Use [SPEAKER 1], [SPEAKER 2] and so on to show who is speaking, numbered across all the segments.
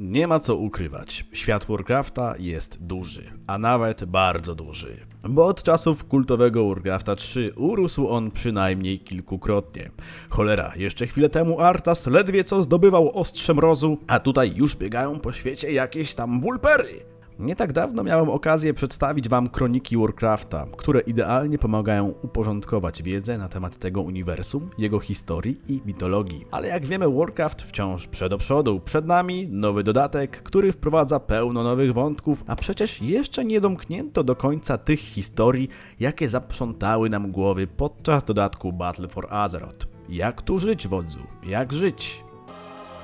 [SPEAKER 1] Nie ma co ukrywać, świat Warcrafta jest duży, a nawet bardzo duży. Bo od czasów kultowego Warcrafta 3 urósł on przynajmniej kilkukrotnie. Cholera, jeszcze chwilę temu Artas ledwie co zdobywał ostrze mrozu, a tutaj już biegają po świecie jakieś tam wulpery. Nie tak dawno miałem okazję przedstawić Wam kroniki Warcrafta, które idealnie pomagają uporządkować wiedzę na temat tego uniwersum, jego historii i mitologii. Ale jak wiemy, Warcraft wciąż przed przodu. Przed nami nowy dodatek, który wprowadza pełno nowych wątków, a przecież jeszcze nie domknięto do końca tych historii, jakie zaprzątały nam głowy podczas dodatku Battle for Azeroth. Jak tu żyć, wodzu? Jak żyć?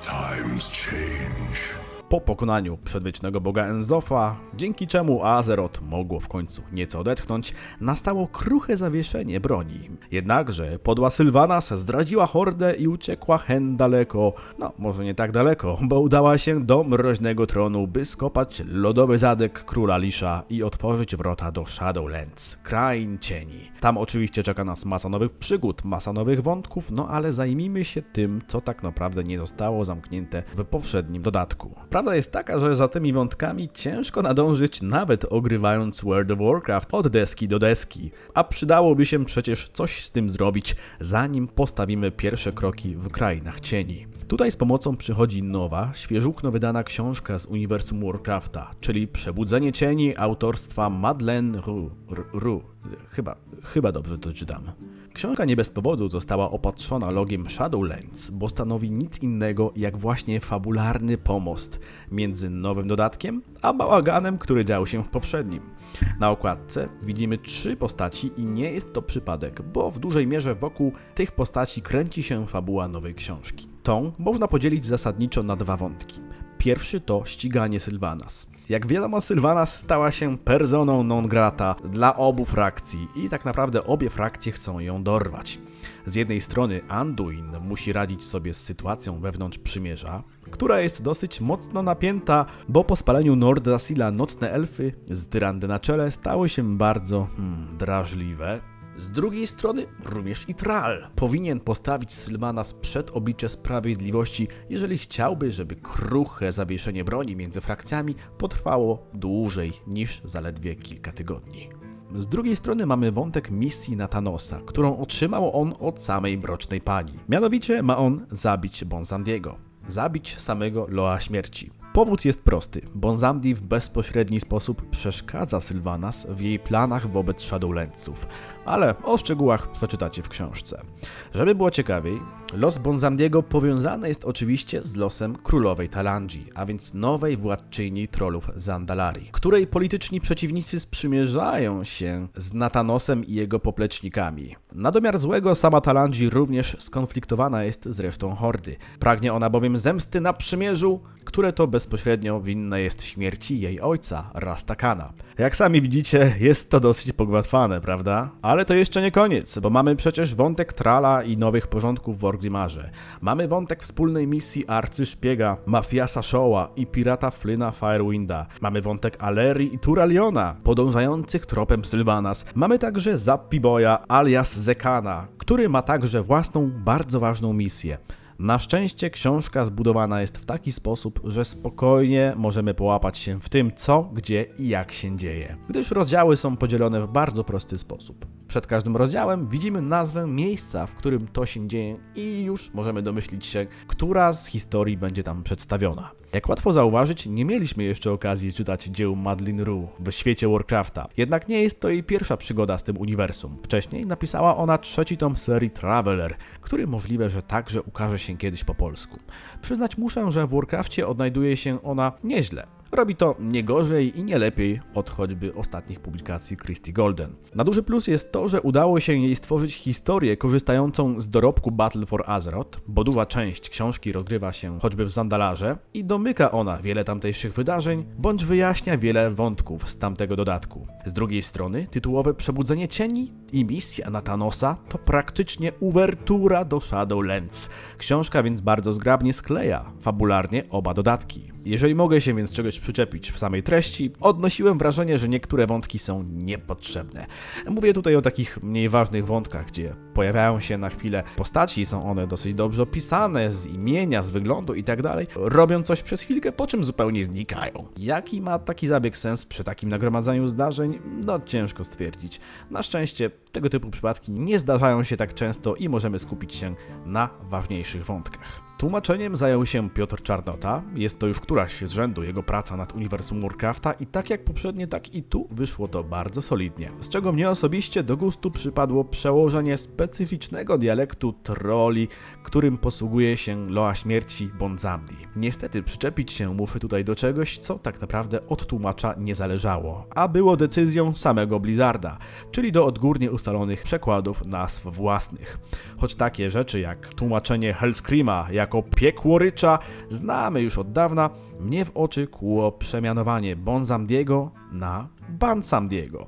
[SPEAKER 2] Times change.
[SPEAKER 1] Po pokonaniu przedwiecznego boga Enzofa, dzięki czemu Azeroth mogło w końcu nieco odetchnąć, nastało kruche zawieszenie broni. Jednakże podła Sylvanas zdradziła hordę i uciekła hen daleko, no może nie tak daleko, bo udała się do mroźnego tronu, by skopać lodowy zadek króla Lisza i otworzyć wrota do Shadowlands, krain cieni. Tam oczywiście czeka nas masa nowych przygód, masa nowych wątków, no ale zajmijmy się tym, co tak naprawdę nie zostało zamknięte w poprzednim dodatku. Jest taka, że za tymi wątkami ciężko nadążyć nawet ogrywając World of Warcraft od deski do deski, a przydałoby się przecież coś z tym zrobić, zanim postawimy pierwsze kroki w krainach cieni. Tutaj z pomocą przychodzi nowa, świeżukno wydana książka z uniwersum Warcrafta, czyli Przebudzenie Cieni autorstwa Madeleine Roux. Chyba, chyba dobrze to czytam. Książka nie bez powodu została opatrzona logiem Shadowlands, bo stanowi nic innego jak właśnie fabularny pomost między nowym dodatkiem a bałaganem, który dział się w poprzednim. Na okładce widzimy trzy postaci i nie jest to przypadek, bo w dużej mierze wokół tych postaci kręci się fabuła nowej książki. Tą można podzielić zasadniczo na dwa wątki. Pierwszy to ściganie Sylvanas. Jak wiadomo, Sylvanas stała się personą non grata dla obu frakcji i tak naprawdę obie frakcje chcą ją dorwać. Z jednej strony Anduin musi radzić sobie z sytuacją wewnątrz przymierza, która jest dosyć mocno napięta, bo po spaleniu Nordrasila nocne elfy z Tyrandy na czele stały się bardzo hmm, drażliwe, z drugiej strony również i Tral powinien postawić Sylvanas przed oblicze sprawiedliwości, jeżeli chciałby, żeby kruche zawieszenie broni między frakcjami potrwało dłużej niż zaledwie kilka tygodni. Z drugiej strony mamy wątek misji Nathanosa, którą otrzymał on od samej Mrocznej Pani. Mianowicie ma on zabić Bonzandiego. Zabić samego Loa Śmierci. Powód jest prosty. Bonzamdi w bezpośredni sposób przeszkadza Sylvanas w jej planach wobec Shadowlandsów, ale o szczegółach przeczytacie w książce. Żeby było ciekawiej, los Bonzamdiego powiązany jest oczywiście z losem królowej Talangi, a więc nowej władczyni trollów Zandalari, której polityczni przeciwnicy sprzymierzają się z Nathanosem i jego poplecznikami. Na domiar złego sama Talangi również skonfliktowana jest z resztą hordy. Pragnie ona bowiem zemsty na przymierzu, które to bezpośrednio winne jest śmierci jej ojca, Rastakana. Jak sami widzicie, jest to dosyć pogłatwane, prawda? Ale to jeszcze nie koniec, bo mamy przecież wątek Trala i nowych porządków w Orgrimarze. Mamy wątek wspólnej misji arcyszpiega, Mafiasa Showa i pirata Flyna Firewinda. Mamy wątek Alerii i Turaliona, podążających tropem Sylvanas. Mamy także Zappi Boya alias Zekana, który ma także własną, bardzo ważną misję. Na szczęście książka zbudowana jest w taki sposób, że spokojnie możemy połapać się w tym, co, gdzie i jak się dzieje, gdyż rozdziały są podzielone w bardzo prosty sposób. Przed każdym rozdziałem widzimy nazwę miejsca, w którym to się dzieje i już możemy domyślić się, która z historii będzie tam przedstawiona. Jak łatwo zauważyć, nie mieliśmy jeszcze okazji czytać dzieł Madeline Roux w świecie Warcrafta, jednak nie jest to jej pierwsza przygoda z tym uniwersum. Wcześniej napisała ona trzeci tom serii Traveler, który możliwe, że także ukaże się kiedyś po polsku. Przyznać muszę, że w Warcrafcie odnajduje się ona nieźle. Robi to nie gorzej i nie lepiej od choćby ostatnich publikacji Christy Golden. Na duży plus jest to, że udało się jej stworzyć historię korzystającą z dorobku Battle for Azeroth, bo duża część książki rozgrywa się choćby w Zandalarze i domyka ona wiele tamtejszych wydarzeń, bądź wyjaśnia wiele wątków z tamtego dodatku. Z drugiej strony, tytułowe Przebudzenie Cieni i misja Nathanosa to praktycznie uwertura do Shadowlands. Książka więc bardzo zgrabnie skleja fabularnie oba dodatki. Jeżeli mogę się więc czegoś przyczepić w samej treści, odnosiłem wrażenie, że niektóre wątki są niepotrzebne. Mówię tutaj o takich mniej ważnych wątkach, gdzie pojawiają się na chwilę postaci, są one dosyć dobrze opisane, z imienia, z wyglądu i tak dalej, robią coś przez chwilkę, po czym zupełnie znikają. Jaki ma taki zabieg sens przy takim nagromadzeniu zdarzeń? No ciężko stwierdzić. Na szczęście tego typu przypadki nie zdarzają się tak często i możemy skupić się na ważniejszych wątkach. Tłumaczeniem zajął się Piotr Czarnota. Jest to już któraś z rzędu jego praca nad uniwersum Warcrafta i tak jak poprzednie, tak i tu wyszło to bardzo solidnie. Z czego mnie osobiście do gustu przypadło przełożenie specyficznego dialektu troli, którym posługuje się Loa Śmierci Bonzamdi. Niestety przyczepić się muszę tutaj do czegoś, co tak naprawdę od tłumacza nie zależało, a było decyzją samego Blizzarda, czyli do odgórnie ustalonych przekładów nazw własnych. Choć takie rzeczy jak tłumaczenie Hellscreama jako piekłorycza znamy już od dawna, mnie w oczy kłuło przemianowanie Bonzamdiego na Bansamdiego.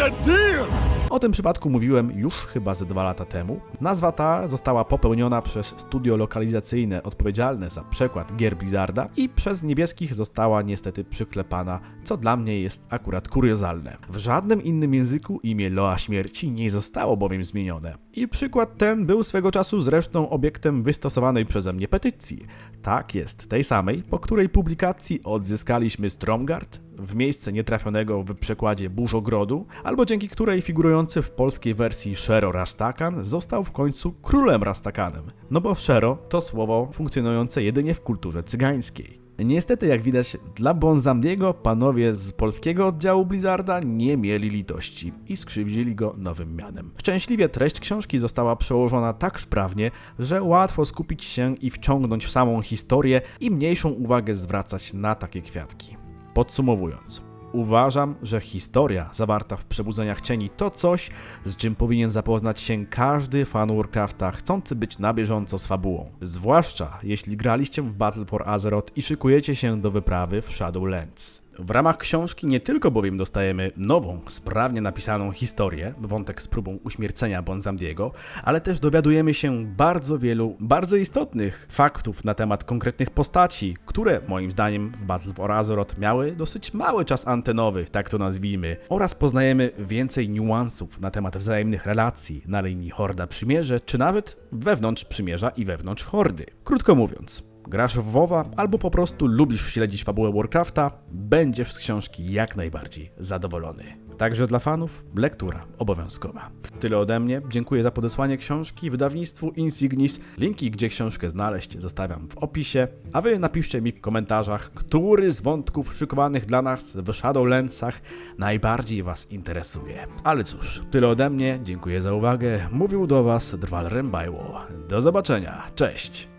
[SPEAKER 2] A deal.
[SPEAKER 1] O tym przypadku mówiłem już chyba ze dwa lata temu. Nazwa ta została popełniona przez studio lokalizacyjne odpowiedzialne za przekład gier Blizzarda i przez niebieskich została niestety przyklepana, co dla mnie jest akurat kuriozalne. W żadnym innym języku imię Loa Śmierci nie zostało bowiem zmienione. I przykład ten był swego czasu zresztą obiektem wystosowanej przeze mnie petycji. Tak jest, tej samej, po której publikacji odzyskaliśmy Stromgard, w miejsce nietrafionego w przekładzie Burzogrodu, albo dzięki której figurujący w polskiej wersji Shero Rastakan został w końcu królem Rastakanem. No bo Shero to słowo funkcjonujące jedynie w kulturze cygańskiej. Niestety, jak widać, dla Bonzamdiego panowie z polskiego oddziału Blizzarda nie mieli litości i skrzywdzili go nowym mianem. Szczęśliwie treść książki została przełożona tak sprawnie, że łatwo skupić się i wciągnąć w samą historię i mniejszą uwagę zwracać na takie kwiatki. Podsumowując, uważam, że historia zawarta w Przebudzeniach Cieni to coś, z czym powinien zapoznać się każdy fan Warcrafta chcący być na bieżąco z fabułą. Zwłaszcza jeśli graliście w Battle for Azeroth i szykujecie się do wyprawy w Shadowlands. W ramach książki nie tylko bowiem dostajemy nową, sprawnie napisaną historię, wątek z próbą uśmiercenia Bonzamdiego, ale też dowiadujemy się bardzo wielu, bardzo istotnych faktów na temat konkretnych postaci, które moim zdaniem w Battle for Azeroth miały dosyć mały czas antenowy, tak to nazwijmy, oraz poznajemy więcej niuansów na temat wzajemnych relacji na linii Horda-Przymierze, czy nawet wewnątrz Przymierza i wewnątrz Hordy. Krótko mówiąc, grasz w WoWa albo po prostu lubisz śledzić fabułę Warcrafta, będziesz z książki jak najbardziej zadowolony. Także dla fanów lektura obowiązkowa. Tyle ode mnie. Dziękuję za podesłanie książki wydawnictwu Insignis. Linki, gdzie książkę znaleźć, zostawiam w opisie. A wy napiszcie mi w komentarzach, który z wątków szykowanych dla nas w Shadowlandsach najbardziej was interesuje. Ale cóż, tyle ode mnie. Dziękuję za uwagę. Mówił do was Drwal Rembajło. Do zobaczenia. Cześć.